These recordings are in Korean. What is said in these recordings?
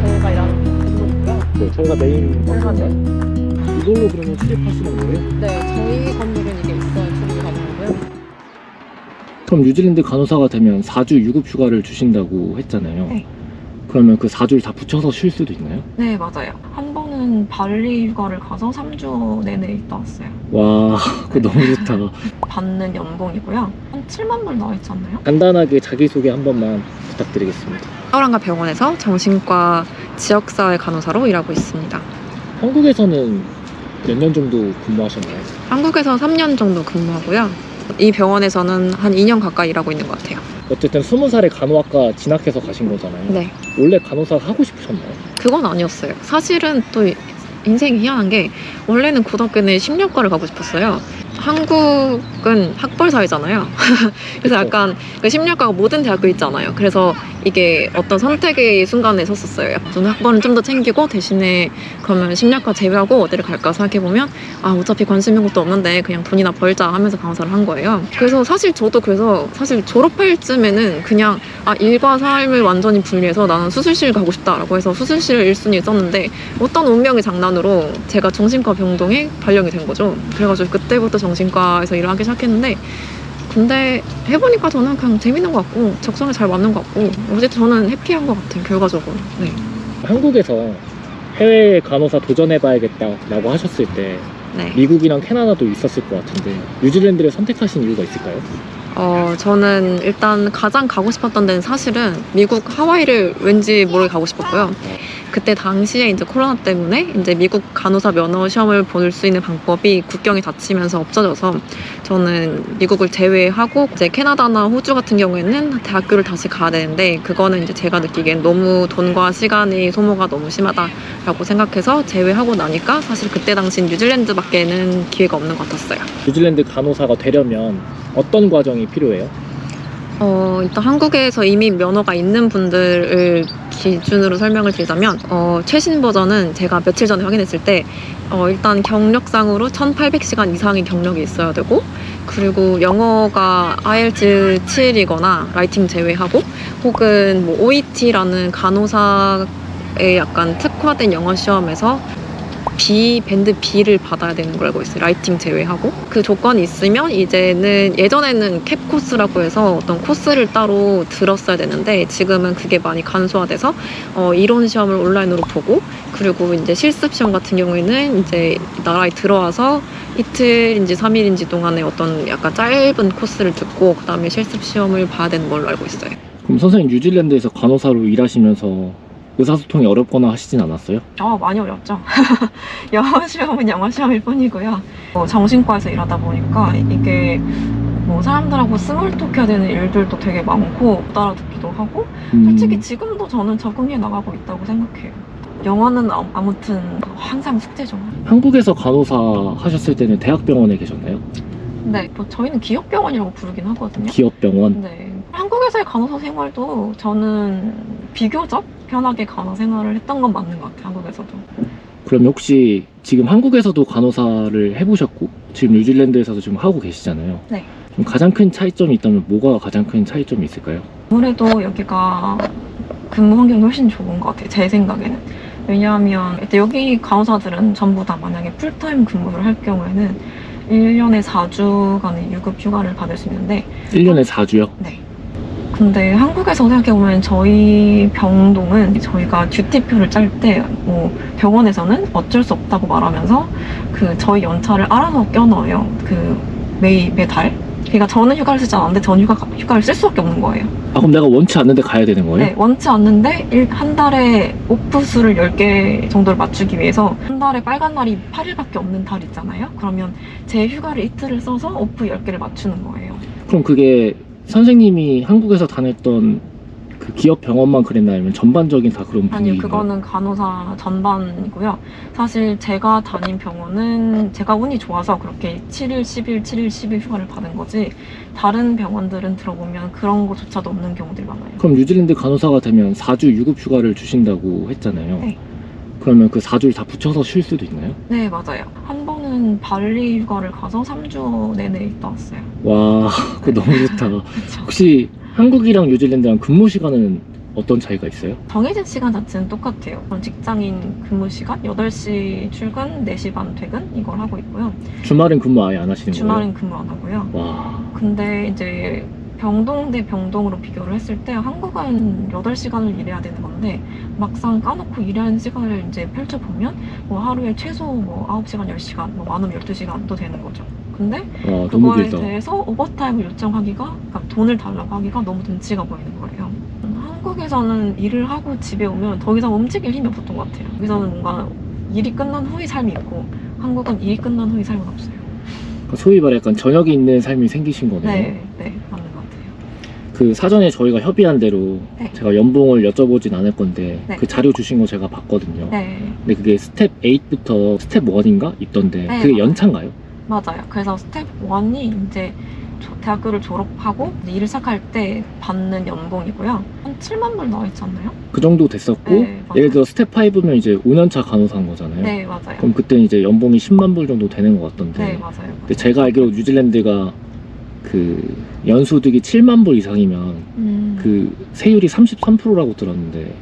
저희가 일하는 건물이고요. 네, 저희가 메인 저희가 건물인가요? 이걸로 그러면 출입하시는 거예요? 네, 저희 건물은 이게 있어야 출입이 가능하고요. 그럼 뉴질랜드 간호사가 되면 4주 유급 휴가를 주신다고 했잖아요. 네. 그러면 그 4주를 다 붙여서 쉴 수도 있나요? 네, 맞아요. 한 번은 발리 휴가를 가서 3주 내내 있다 왔어요. 와, 그거 너무 좋다. 받는 연봉이고요. 한 7만 불 나와 있지 않나요? 간단하게 자기소개 한 번만 부탁드리겠습니다. 서울한가 병원에서 정신과 지역사회 간호사로 일하고 있습니다. 한국에서는 몇 년 정도 근무하셨나요? 한국에서 3년 정도 근무하고요. 이 병원에서는 한 2년 가까이 일하고 있는 것 같아요. 어쨌든 20살에 간호학과 진학해서 가신 거잖아요. 네. 원래 간호사 하고 싶으셨나요? 그건 아니었어요. 사실은 또 인생이 희한한 게 원래는 고등학교는 심리학과를 가고 싶었어요. 한국은 학벌 사회잖아요. 그래서. 약간 그 심리학과가 모든 대학교 있잖아요. 그래서 이게 어떤 선택의 순간에 섰었어요. 저는 학벌은 좀 더 챙기고 대신에 그러면 심리학과 제외하고 어디를 갈까 생각해 보면 아 어차피 관심 있는 것도 없는데 그냥 돈이나 벌자 하면서 강사를 한 거예요. 그래서 사실 저도 그래서 사실 졸업할 쯤에는 그냥 아 일과 삶을 완전히 분리해서 나는 수술실 가고 싶다라고 해서 수술실 1순위 썼는데 어떤 운명의 장난으로 제가 정신과 병동에 발령이 된 거죠. 그래가지고 그때부터 정 신과에서 일을 하기 시작했는데 근데 해보니까 저는 그냥 재밌는 것 같고 적성에 잘 맞는 것 같고 어쨌든 저는 해피한 것 같아요 결과적으로. 네. 한국에서 해외 간호사 도전해봐야겠다라고 하셨을 때 네. 미국이랑 캐나다도 있었을 것 같은데 뉴질랜드를 선택하신 이유가 있을까요? 어, 저는 일단 가장 가고 싶었던 데는 사실은 미국 하와이를 왠지 모르게 가고 싶었고요. 그때 당시에 이제 코로나 때문에 이제 미국 간호사 면허 시험을 볼 수 있는 방법이 국경이 닫히면서 없어져서 저는 미국을 제외하고 이제 캐나다나 호주 같은 경우에는 대학교를 다시 가야 되는데 그거는 이제 제가 느끼기엔 너무 돈과 시간이 소모가 너무 심하다라고 생각해서 제외하고 나니까 사실 그때 당시 뉴질랜드밖에는 기회가 없는 것 같았어요. 뉴질랜드 간호사가 되려면 어떤 과정이 필요해요? 어, 일단 한국에서 이미 면허가 있는 분들을 기준으로 설명을 드리자면, 어, 최신 버전은 제가 며칠 전에 확인했을 때, 어, 일단 경력상으로 1800시간 이상의 경력이 있어야 되고, 그리고 영어가 IELTS 7이거나 라이팅 제외하고, 혹은 뭐 OET라는 간호사의 약간 특화된 영어 시험에서 B 밴드 B를 받아야 되는 걸 알고 있어요. 라이팅 제외하고 그 조건이 있으면 이제는 예전에는 캡 코스라고 해서 어떤 코스를 따로 들었어야 되는데 지금은 그게 많이 간소화돼서 어, 이론 시험을 온라인으로 보고 그리고 이제 실습 시험 같은 경우에는 이제 나라에 들어와서 이틀인지 삼일인지 동안에 어떤 약간 짧은 코스를 듣고 그다음에 실습 시험을 봐야 되는 걸로 알고 있어요. 그럼 선생님 뉴질랜드에서 간호사로 일하시면서 의사소통이 어렵거나 하시진 않았어요? 아 많이 어렵죠. 영어 시험은 영어 시험일 뿐이고요. 어, 정신과에서 일하다 보니까 이게 뭐 사람들하고 스몰톡 해야 되는 일들도 되게 많고 못 알아듣기도 하고 음, 솔직히 지금도 저는 적응해 나가고 있다고 생각해요. 영어는 아- 아무튼 항상 숙제죠. 한국에서 간호사 하셨을 때는 대학병원에 계셨나요? 네, 뭐 저희는 기업병원이라고 부르긴 하거든요. 기업병원. 네. 한국에서의 간호사 생활도 저는 비교적 편하게 간호 생활을 했던 건 맞는 것 같아요. 한국에서도. 그럼 혹시 지금 한국에서도 간호사를 해보셨고 지금 뉴질랜드에서도 지금 하고 계시잖아요. 네. 그럼 가장 큰 차이점이 있다면 뭐가 가장 큰 차이점이 있을까요? 아무래도 여기가 근무 환경이 훨씬 좋은 것 같아요. 제 생각에는. 왜냐하면 일단 여기 간호사들은 전부 다 만약에 풀타임 근무를 할 경우에는 1년에 4주간의 유급 휴가를 받을 수 있는데 1년에 4주요? 네. 근데 한국에서 생각해보면 저희 병동은 저희가 듀티표를 짤 때 뭐 병원에서는 어쩔 수 없다고 말하면서 그 저희 연차를 알아서 껴넣어요. 그 매, 매달. 그러니까 저는 휴가를 쓰지 않았는데 전 휴가, 휴가를 쓸 수 밖에 없는 거예요. 아 그럼 내가 원치 않는데 가야 되는 거예요? 네, 원치 않는데 일- 한 달에 오프 수를 10개 정도를 맞추기 위해서 한 달에 빨간 날이 8일밖에 없는 달 있잖아요. 그러면 제 휴가를 이틀을 써서 오프 10개를 맞추는 거예요. 그럼 그게 선생님이 한국에서 다녔던 그 기업 병원만 그랬나 아니면 전반적인 다 그런 아니요, 분위기인가요? 그거는 간호사 전반이고요. 사실 제가 다닌 병원은 제가 운이 좋아서 그렇게 7일, 10일, 7일, 10일 휴가를 받은 거지 다른 병원들은 들어보면 그런 거조차도 없는 경우들이 많아요. 그럼 뉴질랜드 간호사가 되면 4주 유급 휴가를 주신다고 했잖아요. 네. 그러면 그 4주를 다 붙여서 쉴 수도 있나요? 네, 맞아요. 한 번은 발리 휴가를 가서 3주 내내 있다 왔어요. 와, 그거 너무 좋다. 혹시 한국이랑 뉴질랜드랑 근무 시간은 어떤 차이가 있어요? 정해진 시간 자체는 똑같아요. 그럼 직장인 근무 시간 8시 출근, 4시 반 퇴근 이걸 하고 있고요. 주말엔 근무 아예 안 하시는 거예요? 주말엔 근무 안 하고요. 와, 근데 이제 병동 대 병동으로 비교를 했을 때 한국은 8시간을 일해야 되는 건데 막상 까놓고 일하는 시간을 이제 펼쳐보면 뭐 하루에 최소 뭐 9시간, 10시간, 뭐 많으면 12시간도 되는 거죠. 근데 와 너무 그거에. 대해서 오버타임을 요청하기가 그러니까 돈을 달라고 하기가 너무 눈치가 보이는 거예요. 한국에서는 일을 하고 집에 오면 더 이상 움직일 힘이 없었던 것 같아요. 여기서는 뭔가 일이 끝난 후의 삶이 있고 한국은 일이 끝난 후의 삶은 없어요. 그러니까 소위 말해 약간 저녁이 있는 삶이 생기신 거네요. 네. 그 사전에 저희가 협의한 대로 네. 제가 연봉을 여쭤보진 않을 건데 네. 그 자료 주신 거 제가 봤거든요. 네, 근데 그게 스텝 8부터 스텝 1인가 있던데 네, 그게. 연차인가요? 맞아요. 그래서 스텝 1이 이제 조- 대학교를 졸업하고 이제 일을 시작할 때 받는 연봉이고요. 한 7만 불 나와 있지 않나요? 그 정도 됐었고 네, 맞아요. 예를 들어 스텝 5면 이제 5년차 간호사인 거잖아요. 네, 맞아요. 그럼 그때는 이제 연봉이 10만 불 정도 되는 것 같던데 네, 맞아요. 근데 제가 알기로 뉴질랜드가 그 연소득이 7만 불 이상이면 음, 그 세율이 33%라고 들었는데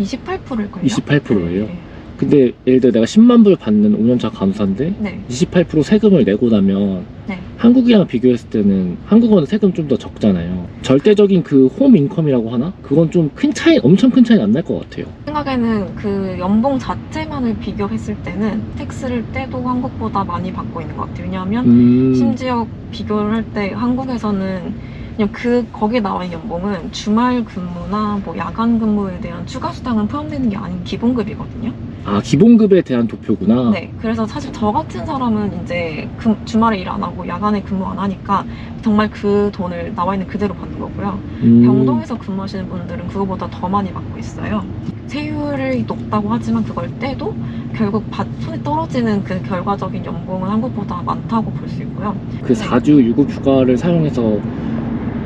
28%일걸요? 28% 예요? 네, 근데 예를 들어 내가 10만 불 받는 5년차 간호사인데 네, 28% 세금을 내고 나면 네. 한국이랑 비교했을 때는 한국은 세금 좀 더 적잖아요. 절대적인 그 홈 인컴이라고 하나? 그건 좀 큰 차이, 엄청 큰 차이 안 날 것 같아요. 생각에는 그 연봉 자체만을 비교했을 때는 텍스를 떼도 한국보다 많이 받고 있는 것 같아요. 왜냐하면 음, 심지어 비교를 할 때 한국에서는 그냥 그 거기 나와 있는 연봉은 주말 근무나 뭐 야간 근무에 대한 추가 수당은 포함되는 게 아닌 기본급이거든요. 아 기본급에 대한 도표구나. 네, 그래서 사실 저 같은 사람은 이제 금- 주말에 일 안 하고 야간에 근무 안 하니까 정말 그 돈을 나와 있는 그대로 받는 거고요. 음, 병동에서 근무하시는 분들은 그거보다 더 많이 받고 있어요. 세율이 높다고 하지만 그걸 떼도 결국 받- 손에 떨어지는 그 결과적인 연봉은 한국보다 많다고 볼 수 있고요. 그 4주 유급 휴가를 사용해서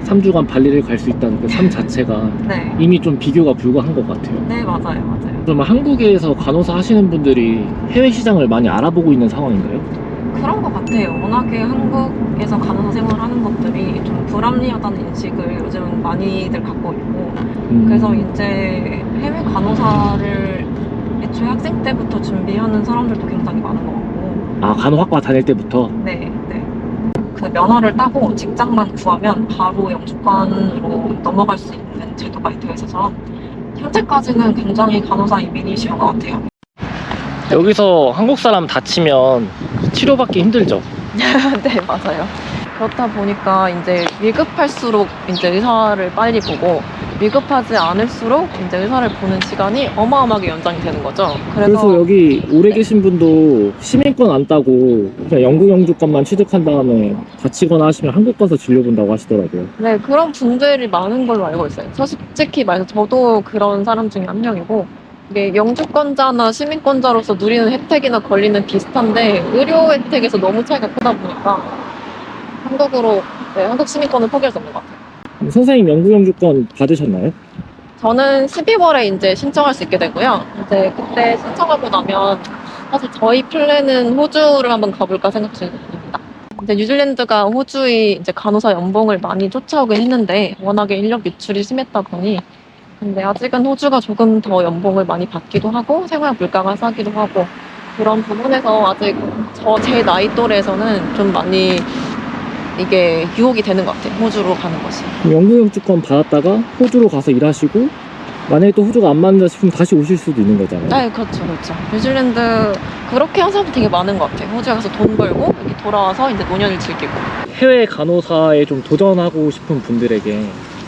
3주간 발리를 갈 수 있다는 그 삶 자체가 네, 이미 좀 비교가 불가한 것 같아요. 네 맞아요, 맞아요. 그러면 한국에서 간호사 하시는 분들이 해외 시장을 많이 알아보고 있는 상황인가요? 그런 것 같아요. 워낙에 한국에서 간호사 생활하는 것들이 좀 불합리하다는 인식을 요즘은 많이들 갖고 있고 음, 그래서 이제 해외 간호사를 애초에 학생 때부터 준비하는 사람들도 굉장히 많은 것 같고 아 간호학과 다닐 때부터 네, 네. 그 면허를 따고 직장만 구하면 바로 영주권으로 넘어갈 수 있는 제도가 되어 있어서 현재까지는 굉장히 간호사 이민이 쉬운 것 같아요. 여기서 한국 사람 다치면 치료받기 힘들죠. 네, 맞아요. 그렇다 보니까 이제 위급할수록 이제 의사를 빨리 보고 위급하지 않을수록 이제 의사를 보는 시간이 어마어마하게 연장이 되는 거죠. 그래서, 그래서 여기 오래 네. 계신 분도 시민권 안 따고 그냥 영국 영주권만 취득한 다음에 다치거나 하시면 한국 가서 진료 본다고 하시더라고요. 네, 그런 분들이 많은 걸로 알고 있어요. 솔직히 말해서 저도 그런 사람 중에 한 명이고 이게 영주권자나 시민권자로서 누리는 혜택이나 권리는 비슷한데 의료 혜택에서 너무 차이가 크다 보니까 한국으로 네, 한국 시민권을 포기할 수 없는 것 같아요. 선생님 영국 영주권 받으셨나요? 저는 12월에 이제 신청할 수 있게 되고요. 이제 그때 신청하고 나면 사실 저희 플랜은 호주를 한번 가볼까 생각 중입니다. 이제 뉴질랜드가 호주의 이제 간호사 연봉을 많이 쫓아오긴 했는데 워낙에 인력 유출이 심했다 보니 근데 아직은 호주가 조금 더 연봉을 많이 받기도 하고 생활 물가가 싸기도 하고 그런 부분에서 아직 저 제 나이 또래에서는 좀 많이 이게 유혹이 되는 것 같아요. 호주로 가는 것이. 그럼 영국 영주권 받았다가 호주로 가서 일하시고 만약에 또 호주가 안 맞는다 싶으면 다시 오실 수도 있는 거잖아요. 네, 그렇죠, 그렇죠. 뉴질랜드 그렇게 한 사람도 되게 많은 것 같아요. 호주에 가서 돈 벌고 여기 돌아와서 이제 노년을 즐기고. 해외 간호사에 좀 도전하고 싶은 분들에게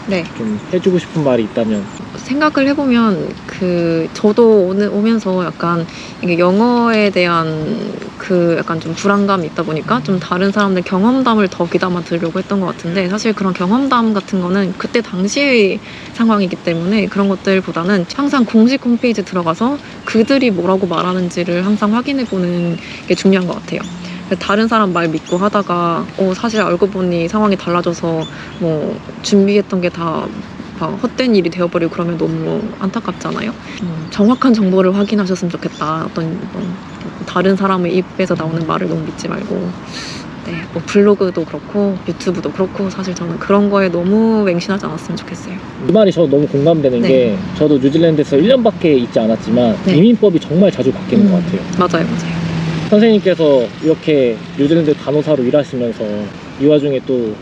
네. 좀 해주고 싶은 말이 있다면 생각을 해보면 그 저도 오늘 오면서 약간 이게 영어에 대한 그 약간 좀 불안감이 있다 보니까 좀 다른 사람들 경험담을 더 귀담아 들으려고 했던 것 같은데 사실 그런 경험담 같은 거는 그때 당시의 상황이기 때문에 그런 것들보다는 항상 공식 홈페이지 들어가서 그들이 뭐라고 말하는지를 항상 확인해 보는 게 중요한 것 같아요. 다른 사람 말 믿고 하다가 어, 사실 알고 보니 상황이 달라져서 뭐 준비했던 게다 헛된 일이 되어버리고 그러면 너무 안타깝잖아요. 음, 정확한 정보를 확인하셨으면 좋겠다. 어떤 뭐 다른 사람의 입에서 나오는 말을 너무 믿지 말고. 네. 네, 뭐 블로그도 그렇고 유튜브도 그렇고 사실 저는 그런 거에 너무 맹신하지 않았으면 좋겠어요. 이 말이 저 너무 공감되는 네. 게 저도 뉴질랜드에서 1년밖에 있지 않았지만 네. 이민법이 정말 자주 바뀌는 음. 것 같아요. 맞아요, 맞아요. 선생님께서 이렇게 뉴질랜드 간호사로 일하시면서 이 와중에 또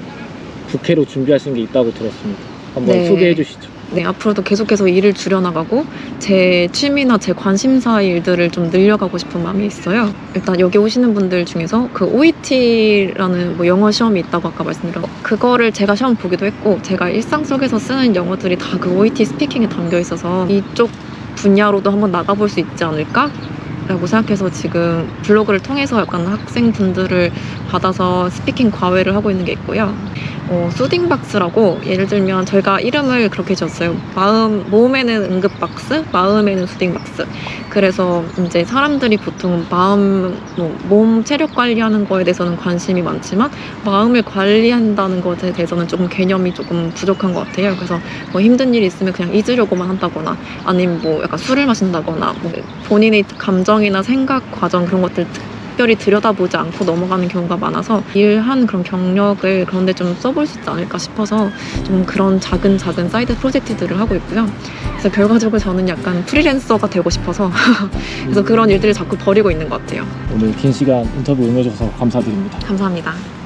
국회로 준비하신 게 있다고 들었습니다. 한번 네. 소개해 주시죠. 네, 앞으로도 계속해서 일을 줄여나가고 제 취미나 제 관심사 일들을 좀 늘려가고 싶은 마음이 있어요. 일단 여기 오시는 분들 중에서 그 OET라는 뭐 영어 시험이 있다고 아까 말씀드렸는데 그거를 제가 시험 보기도 했고 제가 일상 속에서 쓰는 영어들이 다 그 OET 스피킹에 담겨 있어서 이쪽 분야로도 한번 나가볼 수 있지 않을까? 라고 생각해서 지금 블로그를 통해서 약간 학생분들을 받아서 스피킹 과외를 하고 있는 게 있고요. 어, 수딩박스라고 예를 들면 저희가 이름을 그렇게 지었어요. 마음 몸에는 응급박스, 마음에는 수딩박스. 그래서 이제 사람들이 보통 마음, 뭐, 몸 체력 관리하는 거에 대해서는 관심이 많지만 마음을 관리한다는 것에 대해서는 조금 개념이 조금 부족한 것 같아요. 그래서 뭐 힘든 일이 있으면 그냥 잊으려고만 한다거나 아니면 뭐 약간 술을 마신다거나 뭐 본인의 감정이나 생각 과정 그런 것들 특별히 들여다보지 않고 넘어가는 경우가 많아서 일한 그런 경력을 그런데 좀 써볼 수 있지 않을까 싶어서 좀 그런 작은 작은 사이드 프로젝트들을 하고 있고요. 그래서 결과적으로 저는 약간 프리랜서가 되고 싶어서 그래서 그런 일들을 자꾸 벌이고 있는 것 같아요. 오늘 긴 시간 인터뷰 응해주셔서 감사드립니다. 감사합니다.